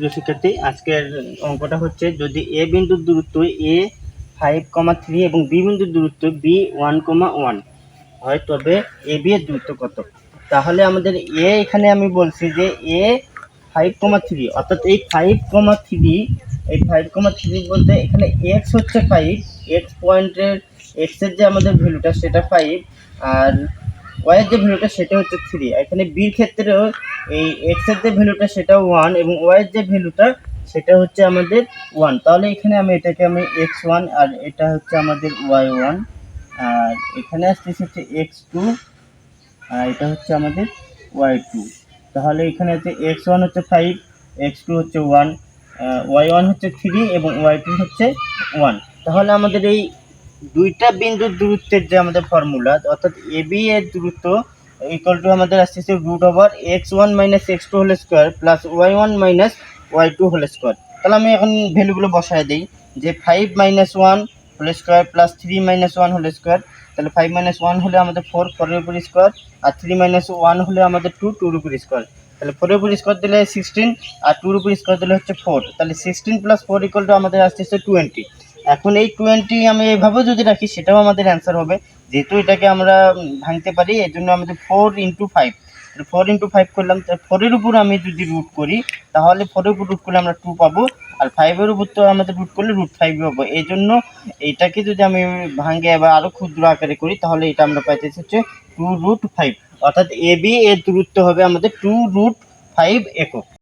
প্রিয় শিক্ষার্থী, আজকের অঙ্কটা হচ্ছে যদি এ বিন্দুর দূরত্ব এ ফাইভ কমা থ্রি এবং বি বিন্দুর দূরত্ব বি ওয়ান কমা ওয়ান হয় তবে এ বি এর দূরত্ব কত? তাহলে আমাদের এ এখানে আমি বলছি যে এ ফাইভ কমা থ্রি অর্থাৎ এই ফাইভ কমা থ্রি এই ফাইভ কমা থ্রি বলতে এখানে এক্স হচ্ছে ফাইভ এক্স পয়েন্টের এক্সের যে আমাদের ভ্যালুটা সেটা ফাইভ আর ওয়াইয়ের যে ভ্যালুটা সেটা হচ্ছে থ্রি এখানে বির ক্ষেত্রেও এই এক্সের যে ভ্যালুটা সেটা ওয়ান এবং ওয়াইয়ের যে ভ্যালুটা সেটা হচ্ছে আমাদের ওয়ান তাহলে এখানে আমি এটাকে আমি এক্স ওয়ান আর এটা হচ্ছে আমাদের ওয়াই ওয়ান আর এখানে আসতেছে হচ্ছে এক্স টু আর এটা হচ্ছে আমাদের ওয়াই টু তাহলে এখানে হচ্ছে এক্স ওয়ান হচ্ছে ফাইভ এক্স টু হচ্ছে ওয়ান ওয়াই ওয়ান হচ্ছে থ্রি এবং ওয়াই টু হচ্ছে ওয়ান তাহলে আমাদের এই দুইটা বিন্দুর দূরত্বের যে আমাদের ফর্মুলা অর্থাৎ এ বি এর দূরত্ব ইকুয়াল টু আমাদের আসতেছে root over x one minus x two whole square plus y one minus y two whole square তাহলে আমি এখন ভ্যালুগুলো বসায় দিই, যে five minus one whole square plus three minus one whole square তাহলে ফাইভ মাইনাস ওয়ান হলে আমাদের ফোর ফোরের উপর স্কোয়ার আর থ্রি মাইনাস ওয়ান হলে আমাদের টু টুর উপর স্কোয়ার তাহলে ফোরের উপর স্কোয়ার দিলে সিক্সটিন আর টুর উপর স্কোয়ার দিলে হচ্ছে ফোর তাহলে sixteen plus four equal to আমাদের আসতেছে টোয়েন্টি এখন এই টোয়েন্টি আমি এইভাবেও যদি রাখি, সেটাও আমাদের অ্যান্সার হবে। যেহেতু এটাকে আমরা ভাঙতে পারি এই জন্য আমাদের four into five four into five করলাম ফোরের উপর আমি যদি রুট করি, তাহলে ফোরের উপর রুট করলে আমরা টু পাবো, আর ফাইভের উপর তো আমাদের রুট করলে রুট ফাইভ পাবো এই জন্য এইটাকে যদি আমি ভাঙে বা আরও ক্ষুদ্র আকারে করি, তাহলে এটা আমরা পাইতেছি হচ্ছে টু রুট ফাইভ অর্থাৎ এ বি এর দূরত্ব হবে আমাদের টু রুট ফাইভ একক।